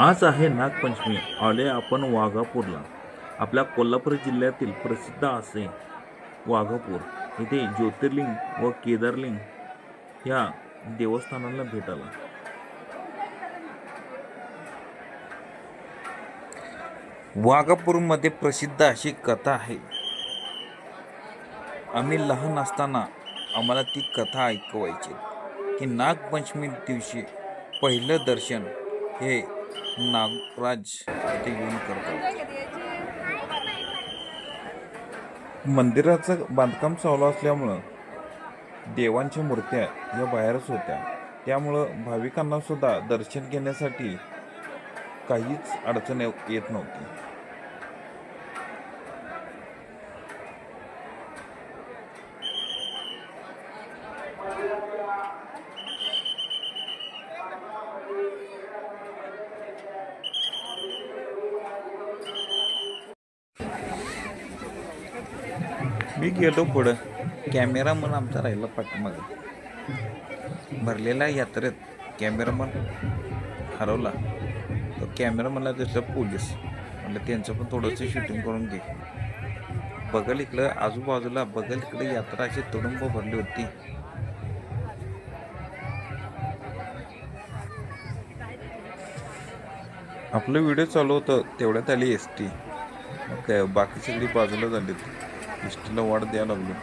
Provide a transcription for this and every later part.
आज आहे नागपंचमी. आले आपण वाघापूरला. आपल्या कोल्हापूर जिल्ह्यातील प्रसिद्ध असे वाघापूर. इथे ज्योतिर्लिंग व केदारलिंग ह्या देवस्थानाला भेटायला वाघापूरमध्ये प्रसिद्ध अशी कथा आहे. आम्ही लहान असताना आम्हाला ती कथा ऐकवायची. की नागपंचमी दिवशी पहिलं दर्शन हे नागराज इथे येऊन करतात मंदिराचं बांधकाम चालू असल्यामुळं देवांच्या मूर्त्या या बाहेरच होत्या. त्यामुळं भाविकांना सुद्धा दर्शन घेण्यासाठी काहीच अडचण येत नव्हती. मी गेलो पुढं. कॅमेरामन आमचा राहिला पाठीमागं. भरलेल्या यात्रेत कॅमेरामन हरवला. तो कॅमेरामनला दिसला पोलीस. म्हणलं त्यांचं पण थोडंसं शूटिंग करून घे. बगल इकडं आजूबाजूला बगल इकडे यात्रा अशी तुडुंब भरली होती. आपलं व्हिडिओ चालू होतं तेवढ्यात आली एस टी मग काय बाकी सगळी बाजूला झाली इष्टीला वाढ द्यायला लागलो.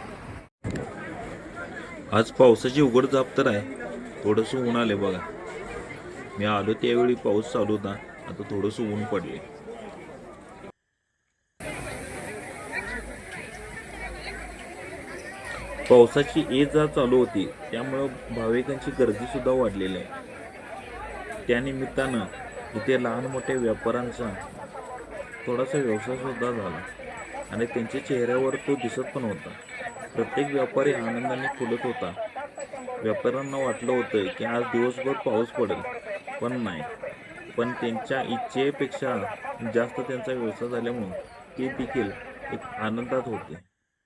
आज पावसाची उघड जाप तर आहे. थोडंसं ऊन आले बघा. मी आलो त्यावेळी पाऊस चालू होता. आता थोडंसं ऊन पडले पावसाची ये जा चालू होती. त्यामुळं भाविकांची गर्दी सुद्धा वाढलेली आहे. त्यानिमित्तानं इथे लहान मोठ्या व्यापाऱ्यांचा थोडासा व्यवसाय सुद्धा झाला. आणि त्यांच्या चेहऱ्यावर तो दिसत पण होता. प्रत्येक व्यापारी आनंदाने फुलत होता. व्यापाऱ्यांना वाटलं होतं की आज दिवसभर पाऊस पडेल पण नाही. पण त्यांच्या इच्छेपेक्षा जास्त त्यांचा व्यवसाय झाल्यामुळे ते देखील एक आनंदात होते.